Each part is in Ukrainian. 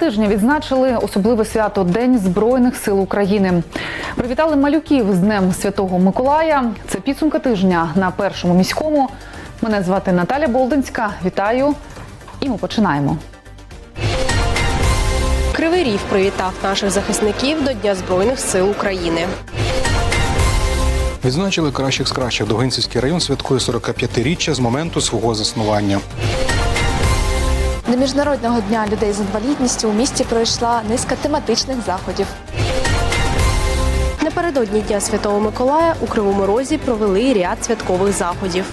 тижня відзначили особливе свято День Збройних сил України. Привітали малюків з Днем Святого Миколая. Це підсумки тижня на першому міському. Мене звати Наталя Болдинська. Вітаю. І ми починаємо. Кривий Ріг привітав наших захисників до Дня Збройних сил України. Відзначили кращих з кращих. Довгинцівський район святкує 45-річчя з моменту свого заснування. До міжнародного дня людей з інвалідністю у місті пройшла низка тематичних заходів. Напередодні Дня Святого Миколая у Кривому Розі провели ряд святкових заходів.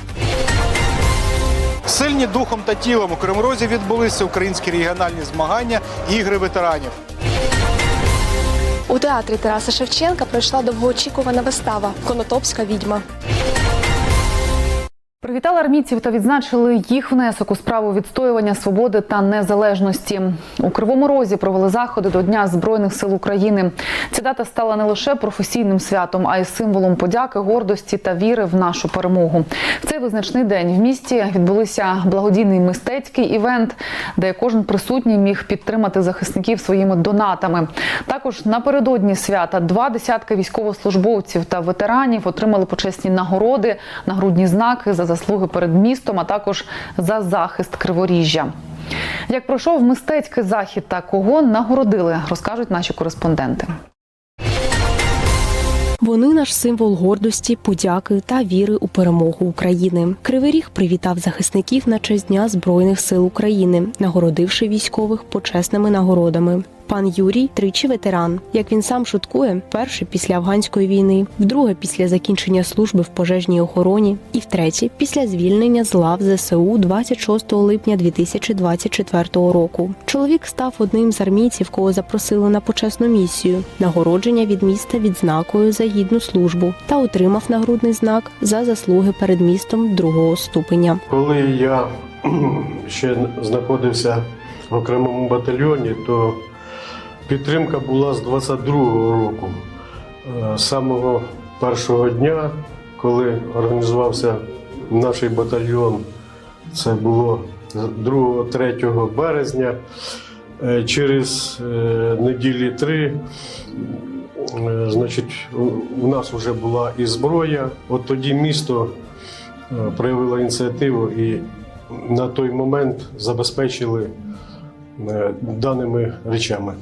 Сильні духом та тілом у Кримрозі відбулися українські регіональні змагання ігри ветеранів. У театрі Тараса Шевченка пройшла довгоочікувана вистава Конотопська відьма. Привітали армійців та відзначили їх внесок у справу відстоювання свободи та незалежності. У Кривому Розі провели заходи до Дня Збройних сил України. Ця дата стала не лише професійним святом, а й символом подяки, гордості та віри в нашу перемогу. В цей визначний день в місті відбулися благодійний мистецький івент, де кожен присутній міг підтримати захисників своїми донатами. Також напередодні свята два десятки військовослужбовців та ветеранів отримали почесні нагороди, нагрудні знаки за заслуги перед містом, а також за захист криворіжжя. Як пройшов мистецький захід та кого нагородили, розкажуть наші кореспонденти. Вони наш символ гордості, подяки та віри у перемогу України. Кривий Ріг привітав захисників на честь Дня Збройних сил України, нагородивши військових почесними нагородами. Пан Юрій тричі ветеран. Як він сам шуткує, вперше після афганської війни, вдруге після закінчення служби в пожежній охороні, і втретє після звільнення з лав ЗСУ 26 липня 2024 року. Чоловік став одним з армійців, кого запросили на почесну місію, нагородження від міста відзнакою за гідну службу та отримав нагрудний знак за заслуги перед містом другого ступеня. Коли я ще знаходився в окремому батальйоні, то підтримка була з 22-го року. Е, З самого першого дня, коли організувався наш батальйон, це було 2-3 березня. Е, Через е, неділі три е, значить, у- нас вже була і зброя. От тоді місто е, проявило ініціативу і на той момент забезпечили е, даними речами.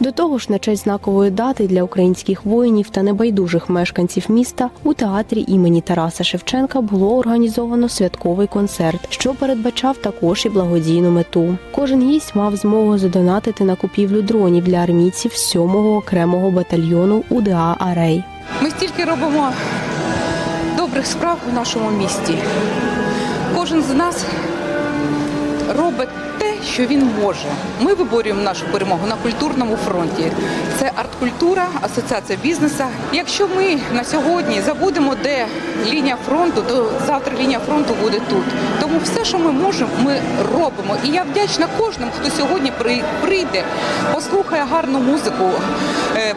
До того ж, на честь знакової дати для українських воїнів та небайдужих мешканців міста у театрі імені Тараса Шевченка було організовано святковий концерт, що передбачав також і благодійну мету. Кожен гість мав змогу задонатити на купівлю дронів для армійців 7-го окремого батальйону УДА Арей. Ми стільки робимо добрих справ у нашому місті. Кожен з нас робить що він може. Ми виборюємо нашу перемогу на культурному фронті. Це арт-культура, асоціація бізнесу. Якщо ми на сьогодні забудемо, де лінія фронту, то завтра лінія фронту буде тут. Тому все, що ми можемо, ми робимо. І я вдячна кожному, хто сьогодні при- прийде, послухає гарну музику,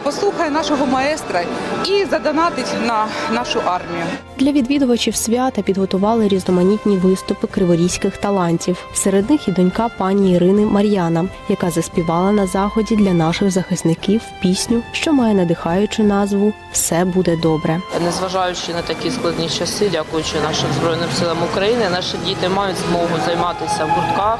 послухає нашого маестра і задонатить на нашу армію. Для відвідувачів свята підготували різноманітні виступи криворізьких талантів. Серед них і донька пані Ірини Мар'яна, яка заспівала на заході для наших захисників пісню, що має надихаючу назву Все буде добре. Незважаючи на такі складні часи, дякуючи нашим збройним силам України, наші діти мають змогу займатися в гуртках.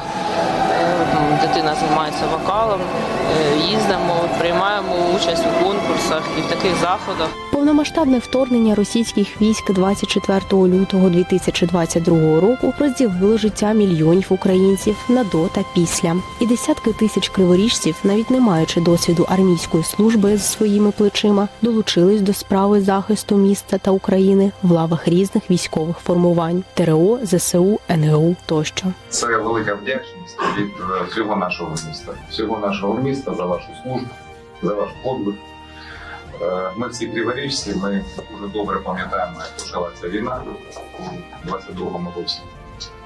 Дитина займається вокалом, е, їздимо, приймаємо участь у конкурсах і в таких заходах. Повномасштабне вторгнення російських військ 24 лютого 2022 року розділило життя мільйонів українців на до та після. І десятки тисяч криворіжців, навіть не маючи досвіду армійської служби з своїми плечима, долучились до справи захисту міста та України в лавах різних військових формувань ТРО, ЗСУ, НГУ тощо. Це велика вдячність від е, всього нашого міста, всього нашого міста за вашу службу, за ваш подвиг. Е, Ми всі криворіжці, ми дуже добре пам'ятаємо, як почалася війна у 22-му році.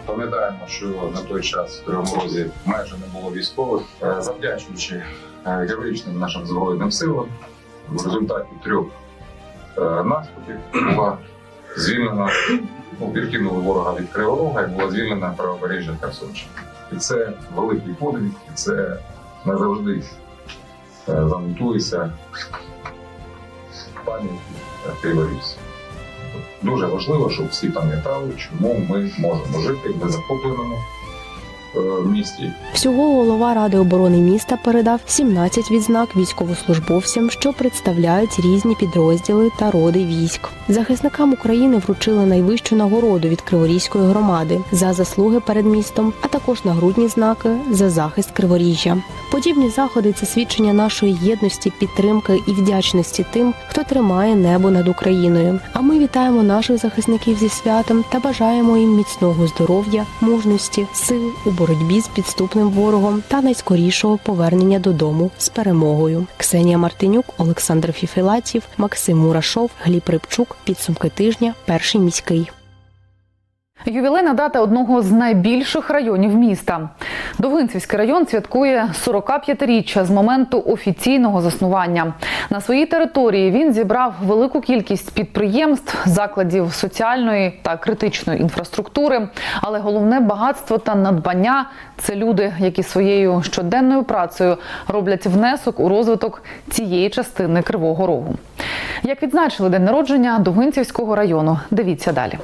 Пам'ятаємо, що на той час в Кривому Розі майже не було військових, Е, завдячуючи е, героїчним нашим збройним силам. В результаті трьох наступів була звільнена ну, відкинули ворога від Кривого Рога і була звільнена правобережжя Херсонщини. І це великий подвиг, і це назавжди занотується пам'яті криворіжців. Дуже важливо, щоб всі пам'ятали, чому ми можемо жити в незахопленому е, місті Всього голова Ради оборони міста передав 17 відзнак військовослужбовцям, що представляють різні підрозділи та роди військ. Захисникам України вручили найвищу нагороду від Криворізької громади за заслуги перед містом, а також нагрудні знаки за захист Криворіжжя. Подібні заходи це свідчення нашої єдності, підтримки і вдячності тим, хто тримає небо над Україною. А ми вітаємо наших захисників зі святом та бажаємо їм міцного здоров'я, мужності, сил у боротьбі з підступним ворогом та найскорішого повернення додому з перемогою. Ксенія Мартинюк, Олександр Фіфілатів, Максим Мурашов, Гліб Рибчук. Підсумки тижня. Перший міський. Ювілейна дата одного з найбільших районів міста. Довгинцівський район святкує 45-річчя з моменту офіційного заснування. На своїй території він зібрав велику кількість підприємств, закладів соціальної та критичної інфраструктури. Але головне багатство та надбання це люди, які своєю щоденною працею роблять внесок у розвиток цієї частини Кривого Рогу. Як відзначили день народження Довгинцівського району, дивіться далі.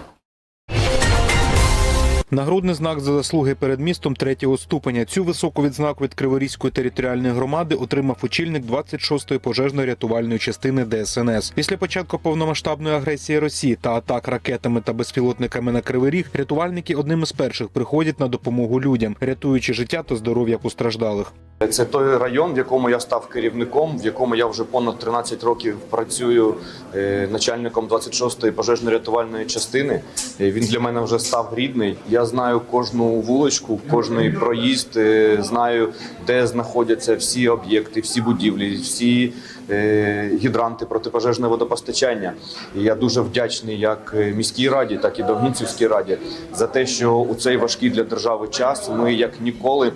Нагрудний знак за заслуги перед містом третього ступеня. Цю високу відзнаку від Криворізької територіальної громади отримав очільник 26-ї пожежно-рятувальної частини ДСНС. Після початку повномасштабної агресії Росії та атак ракетами та безпілотниками на Кривий Ріг рятувальники одним із перших приходять на допомогу людям, рятуючи життя та здоров'я постраждалих. Це той район, в якому я став керівником, в якому я вже понад 13 років працюю е, начальником 26-ї пожежно-рятувальної частини. Е, Він для мене вже став рідний. Я знаю кожну вуличку, кожний проїзд, е, знаю, де знаходяться всі об'єкти, всі будівлі, всі е, гідранти протипожежне водопостачання. І я дуже вдячний як е, міській раді, так і Довгинцівській раді за те, що у цей важкий для держави час ми як ніколи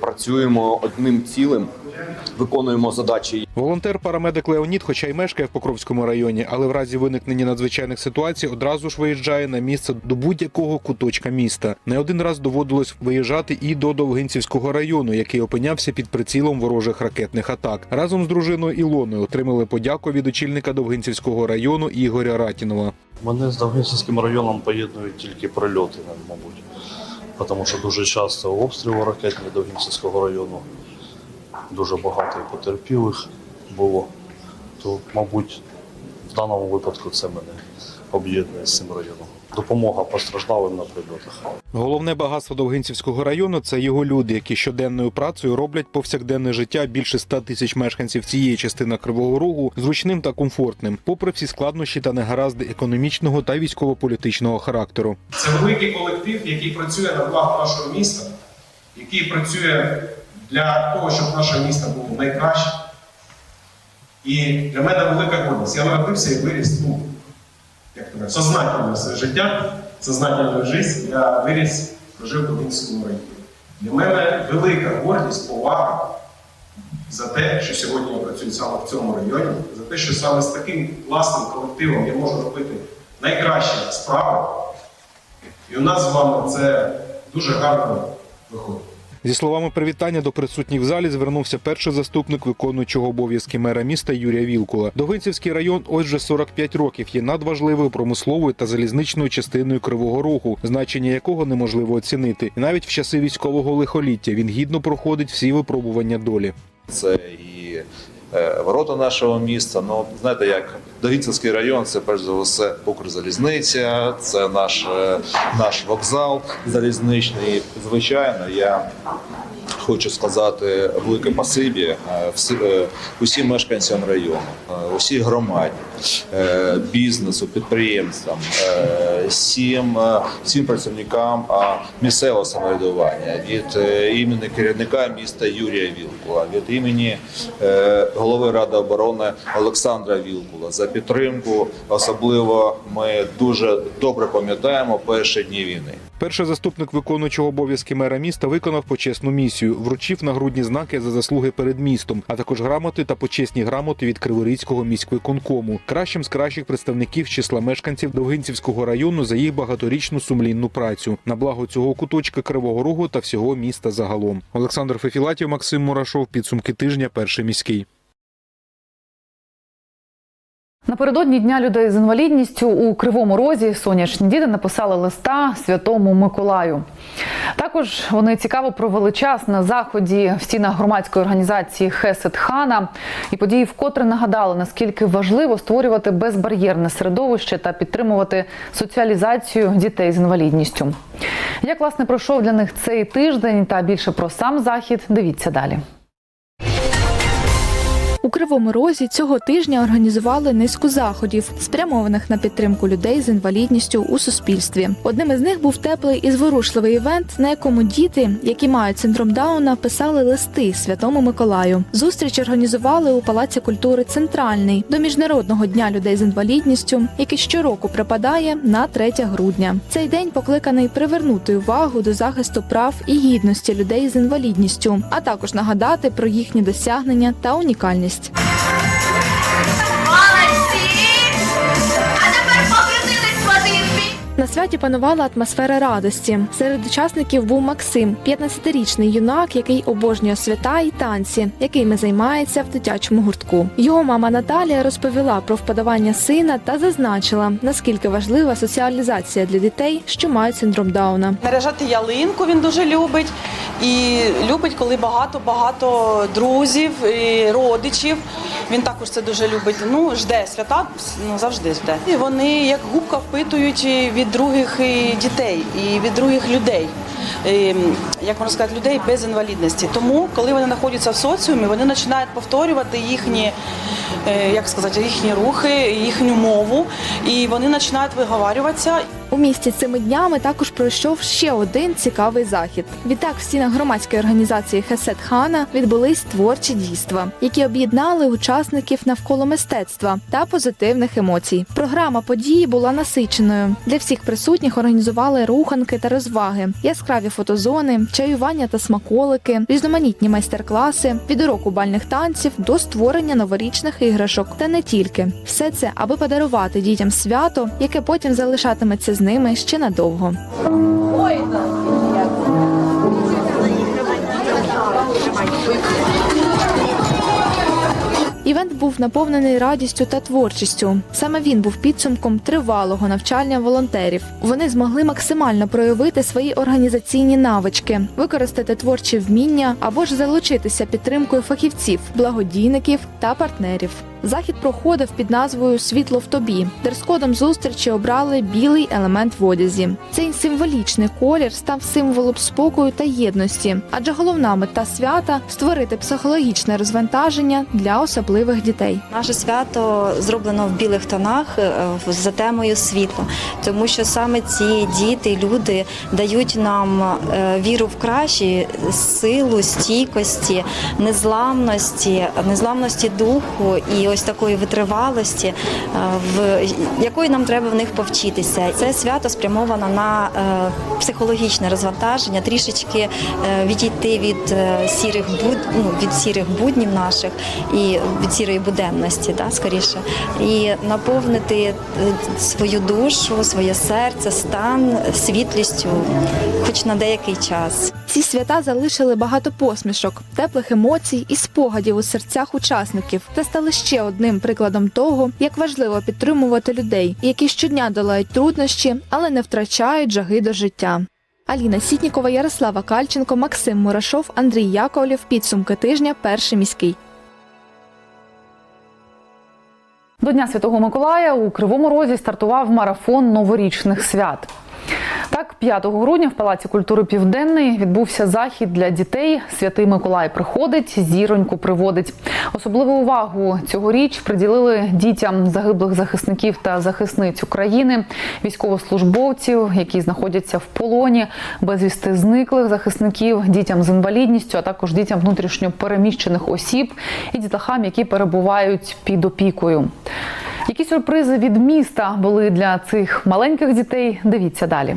працюємо одним цілим, виконуємо задачі. Волонтер парамедик Леонід, хоча й мешкає в Покровському районі, але в разі виникнення надзвичайних ситуацій одразу ж виїжджає на місце до будь-якого куточка міста. Не один раз доводилось виїжджати і до Довгинцівського району, який опинявся під прицілом ворожих ракетних атак. Разом з дружиною Ілоною отримали подяку від очільника Довгинцівського району Ігоря Ратінова. Мене з Довгинцівським районом поєднують тільки прильоти, мабуть. Тому що дуже часто обстріли ракетні Довгинцівського району, дуже багато і потерпілих було. То, мабуть, в даному випадку це мене об'єднує з цим районом. Допомога постраждалим на прильотах. Головне багатство Довгинцівського району це його люди, які щоденною працею роблять повсякденне життя більше 100 тисяч мешканців цієї частини Кривого Рогу зручним та комфортним, попри всі складнощі та негаразди економічного та військово-політичного характеру. Це великий колектив, який працює на благо нашого міста, який працює для того, щоб наше місто було найкраще. І для мене велика гордість. Я народився і виріс, ну, як то кажуть, сознательне все життя, сознательну життя. Я виріс, прожив в Дубинському районі. Для мене велика гордість, повага за те, що сьогодні я працюю саме в цьому районі, за те, що саме з таким класним колективом я можу робити найкращі справи. І у нас з вами це дуже гарно виходить. Зі словами привітання до присутніх в залі звернувся перший заступник виконуючого обов'язки мера міста Юрія Вілкула. Довгинцівський район ось вже 45 років є надважливою промисловою та залізничною частиною Кривого Рогу, значення якого неможливо оцінити. І навіть в часи військового лихоліття він гідно проходить всі випробування долі. Це і е, ворота нашого міста. Ну, знаєте, як Довгинцівський район це перш за все Укрзалізниця, це наш, е, наш вокзал залізничний. Звичайно, я хочу сказати велике пасибі е, е, усім мешканцям району, е, усій громаді, бізнесу, підприємствам, всім, всім працівникам місцевого самоврядування від імені керівника міста Юрія Вілкула, від імені голови Ради оборони Олександра Вілкула за підтримку. Особливо ми дуже добре пам'ятаємо перші дні війни. Перший заступник виконуючого обов'язки мера міста виконав почесну місію, вручив нагрудні знаки за заслуги перед містом, а також грамоти та почесні грамоти від Криворізького міськвиконкому. кращим з кращих представників числа мешканців Довгинцівського району за їх багаторічну сумлінну працю на благо цього куточка Кривого Рогу та всього міста загалом. Олександр Фефілатів, Максим Мурашов. Підсумки тижня. Перший міський. Напередодні дня людей з інвалідністю у Кривому Розі сонячні діти написали листа святому Миколаю. Також вони цікаво провели час на заході в стінах громадської організації Хесед Хана. І події вкотре нагадали, наскільки важливо створювати безбар'єрне середовище та підтримувати соціалізацію дітей з інвалідністю. Як власне пройшов для них цей тиждень та більше про сам захід, дивіться далі. У Кривому Розі цього тижня організували низку заходів, спрямованих на підтримку людей з інвалідністю у суспільстві. Одним із них був теплий і зворушливий івент, на якому діти, які мають синдром Дауна, писали листи Святому Миколаю. Зустріч організували у Палаці культури Центральний до міжнародного дня людей з інвалідністю, який щороку припадає на 3 грудня. Цей день покликаний привернути увагу до захисту прав і гідності людей з інвалідністю, а також нагадати про їхні досягнення та унікальність. playlist. На святі панувала атмосфера радості. Серед учасників був Максим, 15-річний юнак, який обожнює свята і танці, якими займається в дитячому гуртку. Його мама Наталія розповіла про вподобання сина та зазначила, наскільки важлива соціалізація для дітей, що мають синдром Дауна. Наряжати ялинку він дуже любить і любить, коли багато-багато друзів, і родичів. Він також це дуже любить. Ну, жде свята, ну завжди жде. І вони як губка впитують від других дітей і від других людей. Як можна сказати, людей без інвалідності. Тому, коли вони знаходяться в соціумі, вони починають повторювати їхні, е, як сказати, їхні рухи, їхню мову, і вони починають виговарюватися. У місті цими днями також пройшов ще один цікавий захід. Відтак в стінах громадської організації Хесет Хана відбулись творчі дійства, які об'єднали учасників навколо мистецтва та позитивних емоцій. Програма події була насиченою. Для всіх присутніх організували руханки та розваги, яскраві фотозони, чаювання та смаколики, різноманітні майстер-класи, від уроку бальних танців до створення новорічних іграшок. Та не тільки все це, аби подарувати дітям свято, яке потім залишатиметься з ними ще надовго. Івент був наповнений радістю та творчістю. Саме він був підсумком тривалого навчання волонтерів. Вони змогли максимально проявити свої організаційні навички, використати творчі вміння або ж залучитися підтримкою фахівців, благодійників та партнерів. Захід проходив під назвою Світло в тобі. Дрес-кодом зустрічі обрали білий елемент в одязі. Цей символічний колір став символом спокою та єдності, адже головна мета свята створити психологічне розвантаження для особливих дітей. Наше свято зроблено в білих тонах е, за темою світло, тому що саме ці діти, люди дають нам е, віру в кращі, силу, стійкості, незламності, незламності духу і ось такої витривалості, е, в якої нам треба в них повчитися. Це свято спрямовано на е, психологічне розвантаження, трішечки е, відійти від сірих буд, ну, від сірих буднів наших і від сірої буденності, да, скоріше, і наповнити свою душу, своє серце, стан світлістю, хоч на деякий час. Ці свята залишили багато посмішок, теплих емоцій і спогадів у серцях учасників та стали ще одним прикладом того, як важливо підтримувати людей, які щодня долають труднощі, але не втрачають жаги до життя. Аліна Сітнікова, Ярослава Кальченко, Максим Мурашов, Андрій Яковлєв. Підсумки тижня. Перший міський. До Дня Святого Миколая у Кривому Розі стартував марафон новорічних свят. Так, 5 грудня в Палаці культури Південний відбувся захід для дітей. Святий Миколай приходить, зіроньку приводить. Особливу увагу цьогоріч приділили дітям загиблих захисників та захисниць України, військовослужбовців, які знаходяться в полоні, безвісти зниклих захисників, дітям з інвалідністю, а також дітям внутрішньо переміщених осіб і дітлахам, які перебувають під опікою. Які сюрпризи від міста були для цих маленьких дітей? Дивіться далі далі.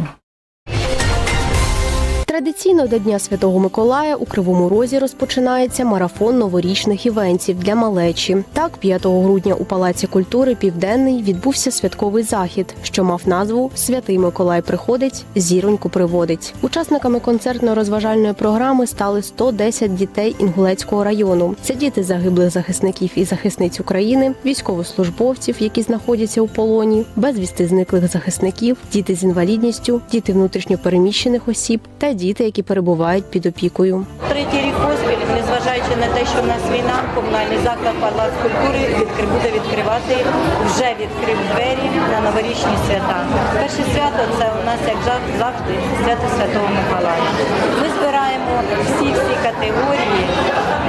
Традиційно до Дня Святого Миколая у Кривому Розі розпочинається марафон новорічних івентів для малечі. Так, 5 грудня у Палаці культури Південний відбувся святковий захід, що мав назву Святий Миколай приходить, зіроньку приводить. Учасниками концертно-розважальної програми стали 110 дітей Інгулецького району. Це діти загиблих захисників і захисниць України, військовослужбовців, які знаходяться у полоні, безвісти зниклих захисників, діти з інвалідністю, діти внутрішньопереміщених осіб та діти, які перебувають під опікою. Третій рік поспіль, незважаючи на те, що в нас війна, комунальний заклад Палац культури відкри- буде відкривати, вже відкрив двері на новорічні свята. Перше свято це у нас, як завжди, свято Святого Миколая. Ми збираємо всі всі категорії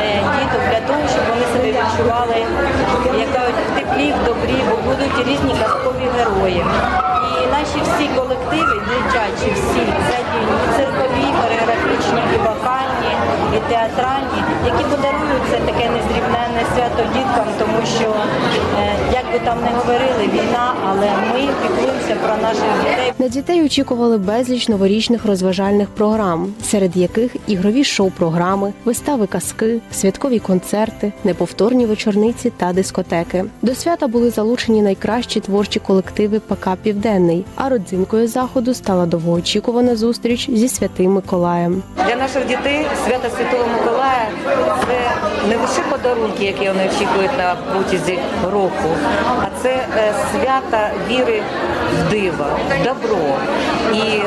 е, діток для того, щоб вони себе відчували як в теплі, в добрі, бо будуть різні казкові герої. І наші всі колективи, дитячі, всі задіяні, і циркові, хореографічні, і вокальні, і театральні, які подарують це таке незрівненне свято діткам, тому що, е, як би там не говорили, війна, але ми піклуємося про наших дітей. На дітей очікували безліч новорічних розважальних програм, серед яких ігрові шоу-програми, вистави казки, святкові концерти, неповторні вечорниці та дискотеки. До свята були залучені найкращі творчі колективи ПК Південний. А родзинкою заходу стала довгоочікувана зустріч зі святим Миколаєм. Для наших дітей свято Святого Миколая це не лише подарунки, які вони очікують на протязі року, а це е, свята віри в диво, в добро. І,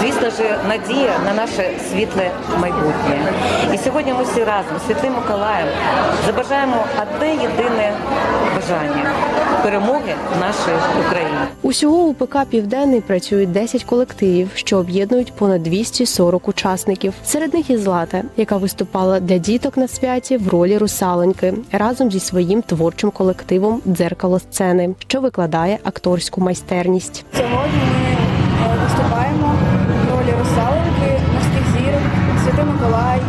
звісно ж, надія на наше світле майбутнє. І сьогодні ми всі разом, з Святим Миколаєм, забажаємо одне єдине бажання перемоги нашої України. Усього у ПК Південний працюють 10 колективів, що об'єднують понад 240 учасників. Серед них і Злата, яка виступала для діток на святі в ролі русаленьки разом зі своїм творчим колективом Дзеркало сцени, що викладає акторську майстерність. Сьогодні ми е, виступаємо в ролі русалки, морських зірок, Святий Миколай,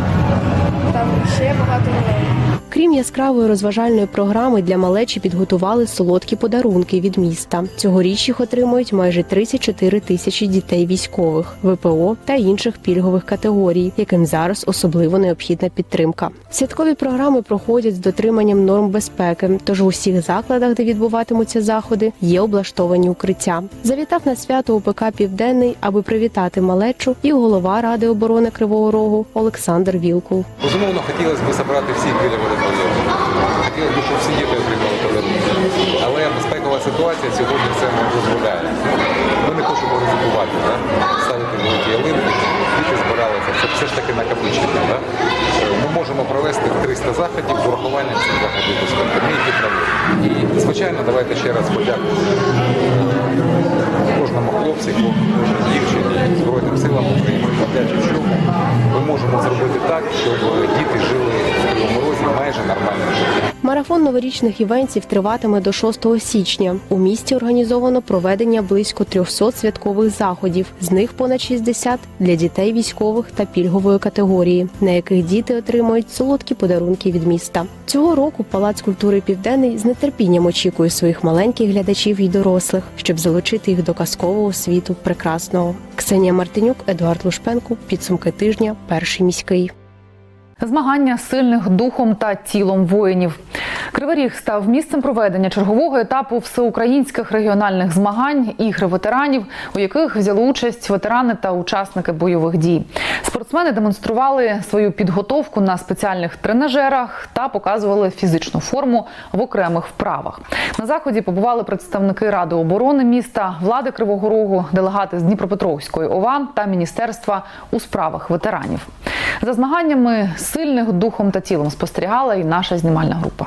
там ще багато ролей. Крім яскравої розважальної програми для малечі підготували солодкі подарунки від міста. Цьогоріч їх отримують майже 34 тисячі дітей військових, ВПО та інших пільгових категорій, яким зараз особливо необхідна підтримка. Святкові програми проходять з дотриманням норм безпеки, тож у всіх закладах, де відбуватимуться заходи, є облаштовані укриття. Завітав на свято УПК Південний, аби привітати малечу, і голова ради оборони Кривого Рогу Олександр Вілкул. Безумовно, хотілося б забрати всіх біля. Хотілося б, щоб всі діти отримали подарунки. Але безпекова ситуація сьогодні це не дозволяє. Ми не хочемо ризикувати, да? ставити великі ялинки, діти збиралися. Це все ж таки накопичення. Да? Ми можемо провести 300 заходів з урахуванням цих заходів безпеки. Ми їх проводимо. І, звичайно, давайте ще раз подякуємо кожному кожній дівчині, Марафон новорічних івентів триватиме до 6 січня. У місті організовано проведення близько 300 святкових заходів. З них понад 60 для дітей військових та пільгової категорії, на яких діти отримують солодкі подарунки від міста. Цього року Палац культури Південний з нетерпінням очікує своїх маленьких глядачів і дорослих, щоб залучити їх до казкового світу прекрасного. Ксенія Мартинюк, Едуард Лушпенко. Підсумки тижня. Перший міський. Змагання сильних духом та тілом воїнів. Кривий Ріг став місцем проведення чергового етапу всеукраїнських регіональних змагань ігри ветеранів, у яких взяли участь ветерани та учасники бойових дій. Спортсмени демонстрували свою підготовку на спеціальних тренажерах та показували фізичну форму в окремих вправах. На заході побували представники ради оборони міста, влади Кривого Рогу, делегати з Дніпропетровської ОВА та міністерства у справах ветеранів. За змаганнями сильних духом та тілом спостерігала і наша знімальна група.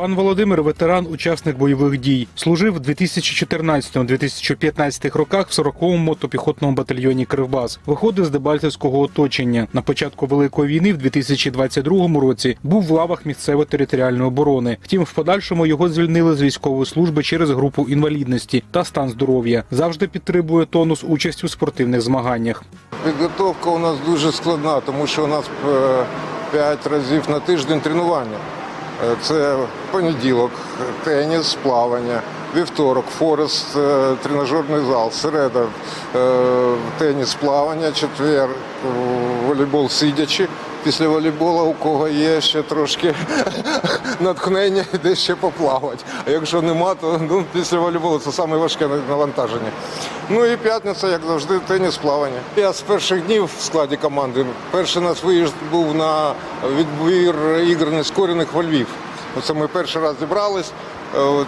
Пан Володимир ветеран, учасник бойових дій. Служив в 2014-2015 роках в 40-му мотопіхотному батальйоні Кривбас. Виходив з Дебальцевського оточення. На початку Великої війни в 2022 році був в лавах місцевої територіальної оборони. Втім, в подальшому його звільнили з військової служби через групу інвалідності та стан здоров'я. Завжди підтримує тонус участь у спортивних змаганнях. Підготовка у нас дуже складна, тому що у нас 5 разів на тиждень тренування. Е, Це понеділок, теніс, плавання, вівторок, форест, е, тренажерний зал, середа, е, теніс, плавання, четвер, волейбол сидячи. Після волейболу у кого є ще трошки натхнення, йде ще поплавати. А якщо нема, то ну, після волейболу це саме важке навантаження. Ну і п'ятниця, як завжди, теніс, плавання. Я з перших днів в складі команди. Перший наш виїзд був на відбір ігор нескорених во Львів. Оце ми перший раз зібрались,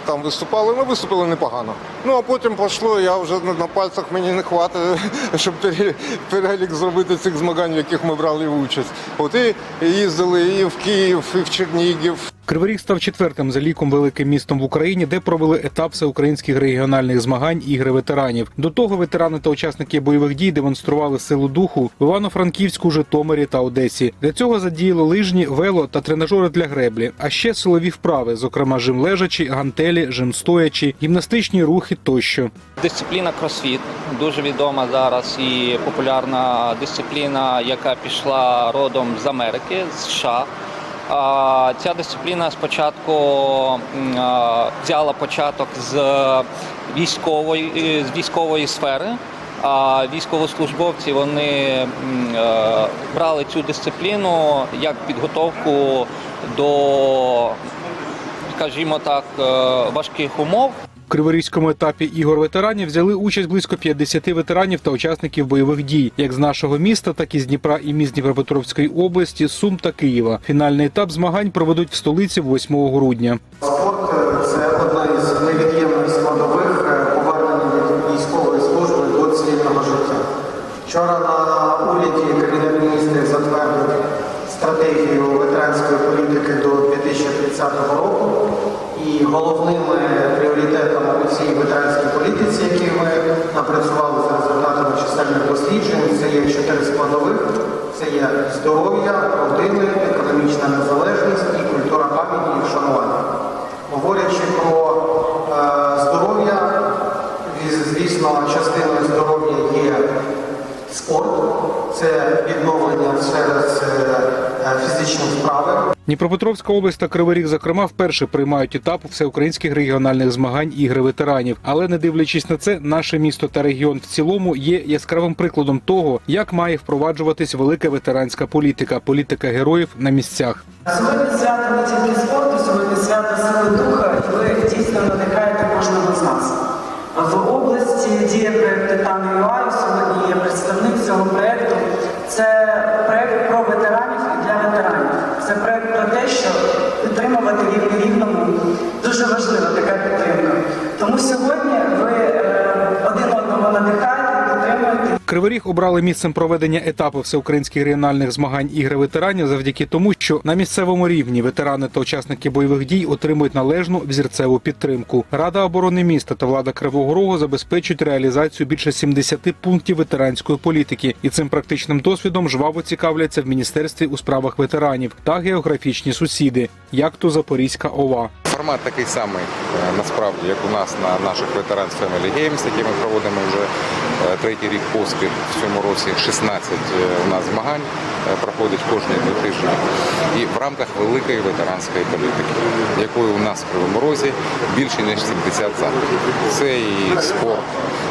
там виступали, ну виступили непогано. Ну а потім пішло, я вже на, пальцях мені не хватить, щоб пере- перелік зробити цих змагань, в яких ми брали участь. От і їздили і в Київ, і в Чернігів, Кривий Ріг став четвертим за ліком великим містом в Україні, де провели етап всеукраїнських регіональних змагань ігри ветеранів. До того ветерани та учасники бойових дій демонстрували силу духу в Івано-Франківську, Житомирі та Одесі. Для цього задіяли лижні, вело та тренажери для греблі, а ще силові вправи, зокрема жим лежачі, гантелі, жим стоячі, гімнастичні рухи тощо. Дисципліна кросфіт дуже відома зараз і популярна дисципліна, яка пішла родом з Америки, з США. Ця дисципліна спочатку взяла початок з військової, з військової сфери. А військовослужбовці вони е, брали цю дисципліну як підготовку до, скажімо так, е, важких умов. В Криворізькому етапі ігор ветеранів взяли участь близько 50 ветеранів та учасників бойових дій, як з нашого міста, так і з Дніпра і міст Дніпропетровської області, Сум та Києва. Фінальний етап змагань проведуть в столиці 8 грудня. Спорт це одна із невід'ємних складових е, повернення від військової служби до цивільного життя. Вчора на уряді Кабінет міністрів затвердив стратегію ветеранської політики до 2030 року. І головними пріоритетами у цій ветеранській політиці, які ми напрацювали за результатами чисельних досліджень, це є чотири складових: це є здоров'я, родини, економічна незалежність і культура пам'яті і вшанування. Говорячи про е, здоров'я, звісно, частиною здоров'я є спорт, це відновлення через е, фізичні вправи. Дніпропетровська область та Кривий Ріг, зокрема, вперше приймають етап всеукраїнських регіональних змагань ігри ветеранів. Але не дивлячись на це, наше місто та регіон в цілому є яскравим прикладом того, як має впроваджуватись велика ветеранська політика, політика героїв на місцях. Сьогодні свято не тільки спорту, сьогодні свято сили духа, і ви дійсно надихаєте кожного з нас. В області діє проєкт Титан ЮА, і сьогодні є представник цього проєкту. Це проєкт про ветеранів і для ветеранів. Це проєкт про те, що підтримувати рівне рівному дуже важлива така підтримка. Тому сьогодні ви е, один одного надихаєте. Кривий Ріг обрали місцем проведення етапу всеукраїнських регіональних змагань ігри ветеранів завдяки тому, що на місцевому рівні ветерани та учасники бойових дій отримують належну взірцеву підтримку. Рада оборони міста та влада Кривого Рогу забезпечують реалізацію більше 70 пунктів ветеранської політики, і цим практичним досвідом жваво цікавляться в міністерстві у справах ветеранів та географічні сусіди, як то Запорізька ОВА. Формат такий самий е, насправді, як у нас на наших Veterans Family Games, які ми проводимо вже третій рік поспіль. В цьому році 16 е, у нас змагань е, проходить кожні два тижні. І в рамках великої ветеранської політики, якої у нас в Кривому Розі більше ніж 70 заходів. Це і спорт.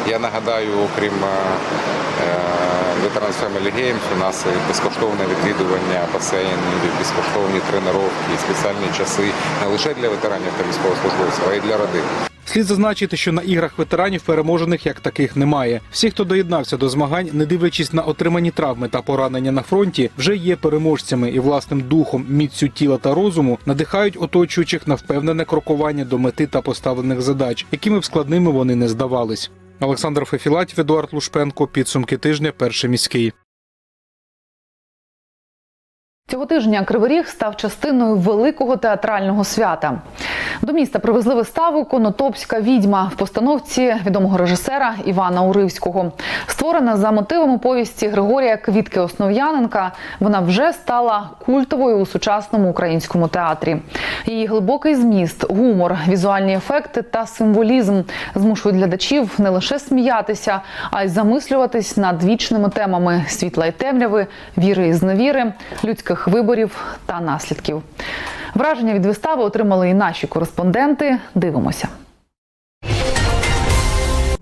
Я нагадаю, окрім е, е, Veterans Family Games, у нас безкоштовне відвідування басейнів, безкоштовні тренування, спеціальні часи не лише для ветеранів та військовослужбовців, а й для родин. Слід зазначити, що на іграх ветеранів переможених як таких немає. Всі, хто доєднався до змагань, не дивлячись на отримані травми та поранення на фронті, вже є переможцями і власним духом, міцю тіла та розуму надихають оточуючих на впевнене крокування до мети та поставлених задач, якими б складними вони не здавались. Олександр Фефілатів, Едуард Лушпенко. Підсумки тижня. Перший міський. Цього тижня Кривий Ріг став частиною великого театрального свята. До міста привезли виставу Конотопська відьма в постановці відомого режисера Івана Уривського. Створена за мотивами повісті Григорія Квітки Основ'яненка. Вона вже стала культовою у сучасному українському театрі. Її глибокий зміст, гумор, візуальні ефекти та символізм змушують глядачів не лише сміятися, а й замислюватись над вічними темами світла й темряви, віри і зневіри, людських виборів та наслідків. Враження від вистави отримали і наші кореспонденти. Дивимося.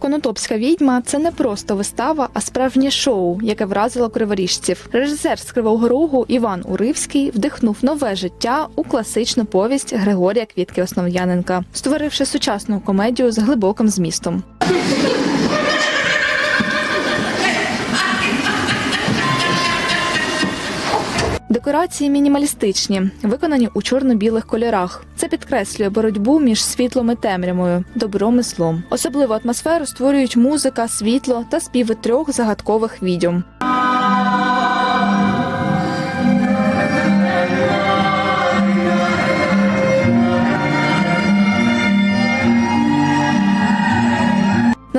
Конотопська відьма це не просто вистава, а справжнє шоу, яке вразило криворіжців. Режисер з Кривого Рогу Іван Уривський вдихнув нове життя у класичну повість Григорія Квітки Основ'яненка, створивши сучасну комедію з глибоким змістом. Декорації мінімалістичні, виконані у чорно-білих кольорах. Це підкреслює боротьбу між світлом і темрявою, добром і злом. Особливу атмосферу створюють музика, світло та співи трьох загадкових відьом.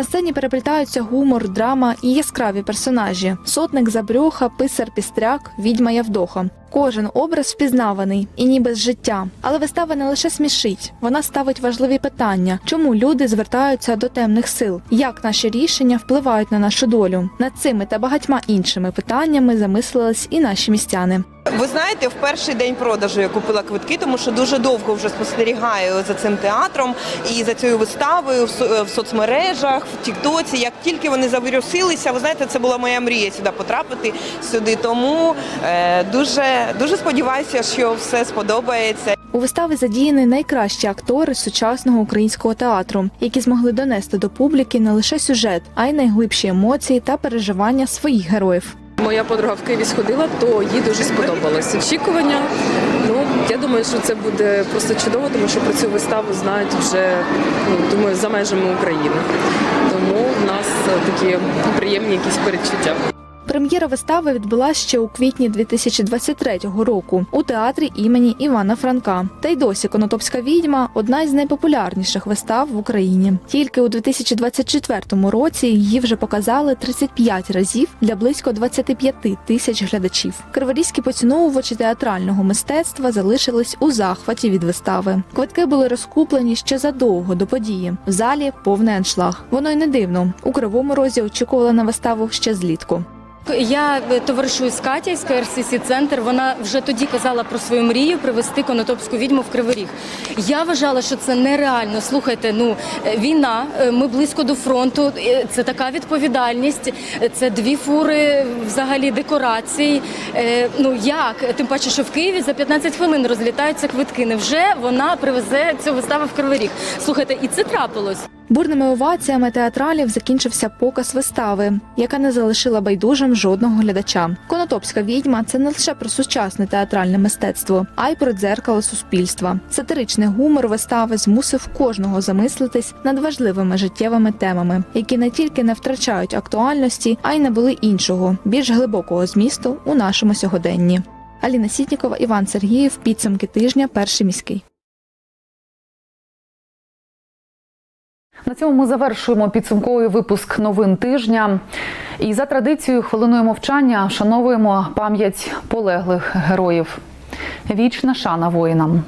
На сцені переплітаються гумор, драма і яскраві персонажі: сотник Забрьоха, писар Пістряк, відьма Явдоха. Кожен образ впізнаваний і ніби з життя. Але вистава не лише смішить, вона ставить важливі питання: чому люди звертаються до темних сил, як наші рішення впливають на нашу долю. Над цими та багатьма іншими питаннями замислились і наші містяни. Ви знаєте, в перший день продажу я купила квитки, тому що дуже довго вже спостерігаю за цим театром і за цією виставою в соцмережах, в Тіктоці. Як тільки вони завірусилися, ви знаєте, це була моя мрія сюди потрапити сюди. Тому е, дуже дуже сподіваюся, що все сподобається. У виставі задіяні найкращі актори сучасного українського театру, які змогли донести до публіки не лише сюжет, а й найглибші емоції та переживання своїх героїв. Моя подруга в Києві сходила, то їй дуже сподобалось. Очікування. Ну я думаю, що це буде просто чудово, тому що про цю виставу знають вже ну, думаю за межами України. Тому в нас такі приємні якісь передчуття. Прем'єра вистави відбулася ще у квітні 2023 року у театрі імені Івана Франка. Та й досі Конотопська відьма одна із найпопулярніших вистав в Україні. Тільки у 2024 році її вже показали 35 разів для близько 25 тисяч глядачів. Криворізькі поціновувачі театрального мистецтва залишились у захваті від вистави. Квитки були розкуплені ще задовго до події. В залі повний аншлаг. Воно й не дивно. У кривому розі очікували на виставу ще злітку. Я е, товаришую з Катя з КРСС центр. Вона вже тоді казала про свою мрію привезти конотопську відьму в Кривий Ріг. Я вважала, що це нереально. Слухайте, ну е, війна, е, ми близько до фронту. Це така відповідальність. Це дві фури взагалі декорацій. Ну як? Тим паче, що в Києві за 15 хвилин розлітаються квитки. Невже вона привезе цю виставу в Кривий Ріг? Слухайте, і це трапилось. Бурними оваціями театралів закінчився показ вистави, яка не залишила байдужим жодного глядача. Конотопська відьма це не лише про сучасне театральне мистецтво, а й про дзеркало суспільства. Сатиричний гумор вистави змусив кожного замислитись над важливими життєвими темами, які не тільки не втрачають актуальності, а й набули іншого, більш глибокого змісту у нашому сьогоденні. Аліна Сітнікова, Іван Сергіїв. Підсумки тижня. Перший міський. На цьому ми завершуємо підсумковий випуск новин тижня. І за традицією хвилиною мовчання вшановуємо пам'ять полеглих героїв. Вічна шана воїнам.